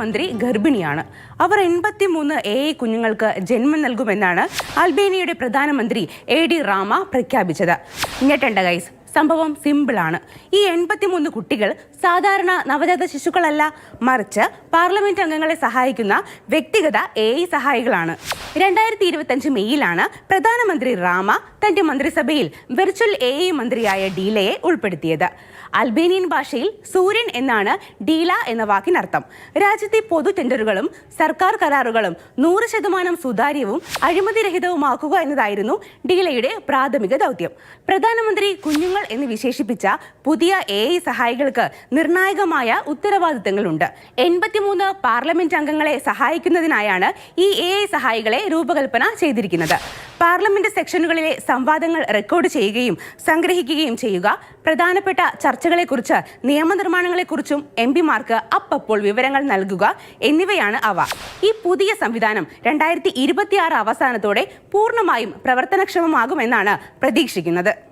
മന്ത്രി ഗർഭിണിയാണ്. അവർ എൺപത്തിമൂന്ന് എ ഐ കുഞ്ഞുങ്ങൾക്ക് ജന്മം നൽകുമെന്നാണ് അൽബേനിയയുടെ പ്രധാനമന്ത്രി എ ഡി റാമ പ്രഖ്യാപിച്ചത്. ഞെട്ടണ്ട ഗൈസ് സംഭവം സിമ്പിളാണ് ഈ എൺപത്തിമൂന്ന് കുട്ടികൾ സാധാരണ നവജാത ശിശുക്കളല്ല മറിച്ച് പാർലമെന്റ് അംഗങ്ങളെ സഹായിക്കുന്ന വ്യക്തിഗത എ ഐ സഹായികളാണ്. രണ്ടായിരത്തി ഇരുപത്തഞ്ച് മെയ്യിലാണ് പ്രധാനമന്ത്രി റാമ തന്റെ മന്ത്രിസഭയിൽ വെർച്വൽ എ ഐ മന്ത്രിയായ ഡീലയെ ഉൾപ്പെടുത്തിയത്. അൽബേനിയൻ ഭാഷയിൽ സൂര്യൻ എന്നാണ് ഡീല എന്ന വാക്കിനർത്ഥം. രാജ്യത്തെ പൊതു ടെൻഡറുകളും സർക്കാർ കരാറുകളും നൂറ് ശതമാനം സുതാര്യവും അഴിമതിരഹിതവുമാക്കുക എന്നതായിരുന്നു ഡീലയുടെ പ്രാഥമിക ദൗത്യം. പ്രധാനമന്ത്രി കുഞ്ഞുങ്ങൾ എന്ന് വിശേഷിപ്പിച്ച പുതിയ എ ഐ സഹായികൾക്ക് നിർണായകമായ ഉത്തരവാദിത്തങ്ങളുണ്ട്. എൺപത്തിമൂന്ന് പാർലമെന്റ് അംഗങ്ങളെ സഹായിക്കുന്നതിനായാണ് ഈ എ ഐ സഹായികളെ രൂപകൽപ്പന ചെയ്തിരിക്കുന്നത്. പാർലമെന്റ് സെക്ഷനുകളിലെ സംവാദങ്ങൾ റെക്കോർഡ് ചെയ്യുകയും സംഗ്രഹിക്കുകയും ചെയ്യുക. പ്രധാനപ്പെട്ട ചർച്ചകളെക്കുറിച്ച് നിയമനിർമ്മാണങ്ങളെക്കുറിച്ചും എം പിമാർക്ക് അപ്പപ്പോൾ വിവരങ്ങൾ നൽകുക എന്നിവയാണ് അവ. ഈ പുതിയ സംവിധാനം രണ്ടായിരത്തി ഇരുപത്തിയാറ് അവസാനത്തോടെ പൂർണമായും പ്രവർത്തനക്ഷമമാകുമെന്നാണ് പ്രതീക്ഷിക്കുന്നത്.